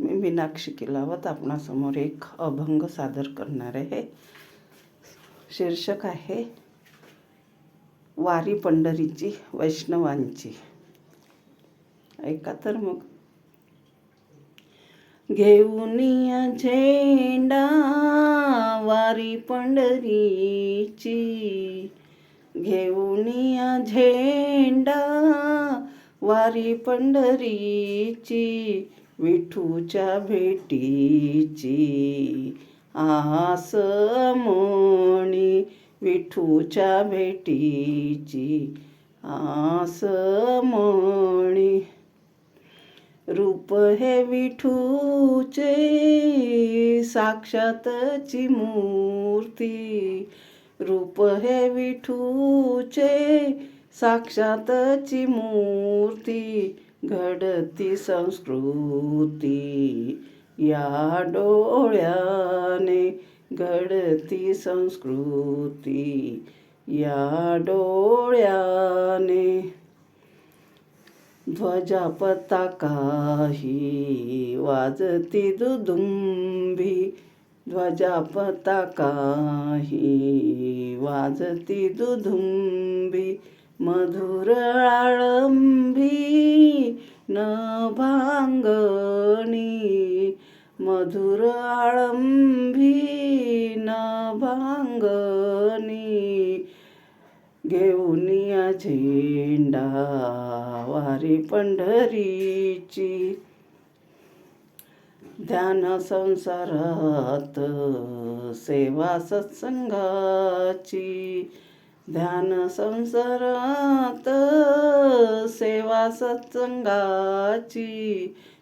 मी मीनाक्षी किलावत आपणासमोर एक अभंग सादर करणार आहे. शीर्षक आहे वारी पंढरीची वैष्णवांची. ऐका तर मग. घेऊनिया झेंडा वारी पंढरीची. घेऊनिया झेंडा वारी पंढरीची. विठूच्या भेटीची आस मोणी. विठूच्या भेटीची आस मोणी. रूप हे विठूचे साक्षातची मूर्ती. रूप हे विठूचे साक्षातची मूर्ती. घडती संस्कृती. या डोळ्याने घडती संस्कृती. या डोळ्याने ध्वजा पताकाही वाजती दुदुंबी ध्वजा पताकाही वाजती दुदुंबी मधुर आळंबी न भांगणी मधुर आळंबी न भांगणी घेऊनिया झेंडा वारी पंढरीची. ध्यान संसारात सेवा सत्संगाची. ध्यान संसारात सेवा सत्संगाची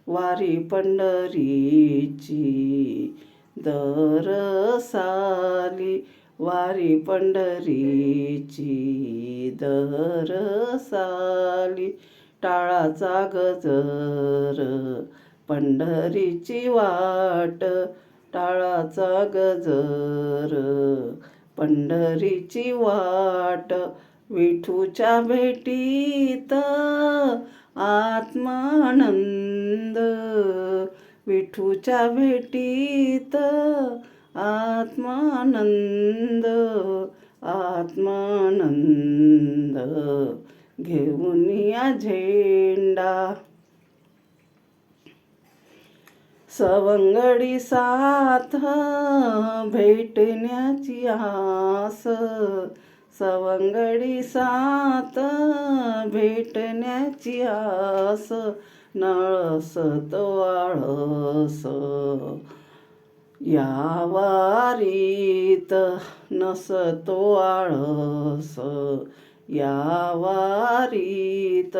वारी पंढरीची. दर साली वारी पंढरीची. दर साली टाळाचा गजर. पंढरीची वाट टाळाचा गजर. पंढरीची वाट विठूच्या भेटीत. आत्मानंद विठूच्या भेटीत. आत्मानंद आत्मानंद घेऊन या झेंडा. सवंगडी साथ भेटण्याची आस. सवंगडी साथ भेटण्याची आस. नळसत वाळस. या वारीत नसतो आळस या वारीत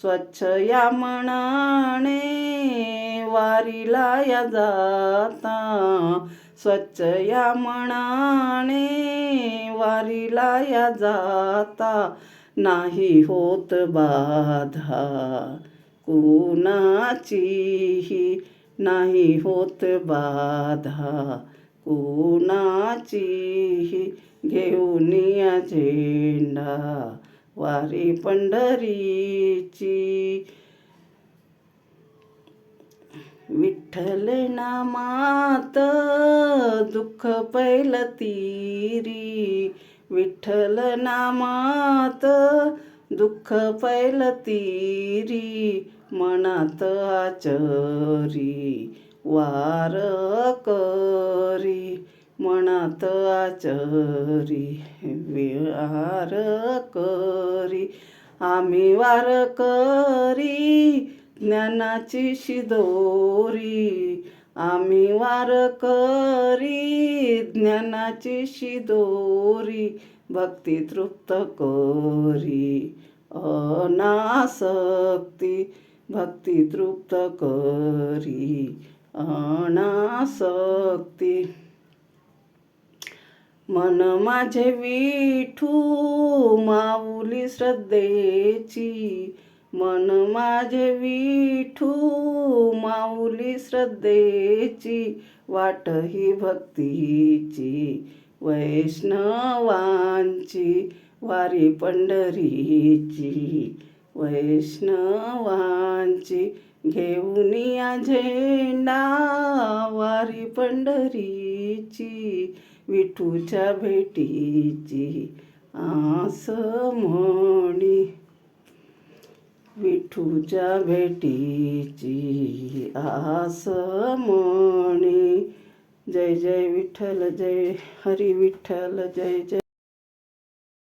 स्वच्छ या मनाने वारीला या जाता. स्वच्छ या मनाने वारीला या जाता. नाही होत बाधा कुणाचीही नाही होत बाधा. कुणाचीही घेऊन या झेंडा वारी पंढरीची. विठ्ठल नामात दुःख पैल तीरी. विठ्ठल नामात दुःख पैल तीरी. मनात आचरी वार करी. मनात आचरी विहार करी आम्ही वार करी ज्ञानाची शिदोरी. आम्ही वार करी ज्ञानाची शिदोरी भक्ती तृप्त करी. अनासक्ती भक्ती तृप्त करी. अनासक्ती. मन माझे विठू माऊली श्रद्धेची. मन माझे विठू माऊली श्रद्धेची. वाट ही भक्तीची वैष्णवांची. वारी पंढरीची वैष्णवांची. घेऊन या झेंडा वारी पंढरीची. विठूच्या भेटीची आस म्हणी. विठूच्या भेटीची आस म्हणी. जय जय विठ्ठल जय हरी विठ्ठल जय जय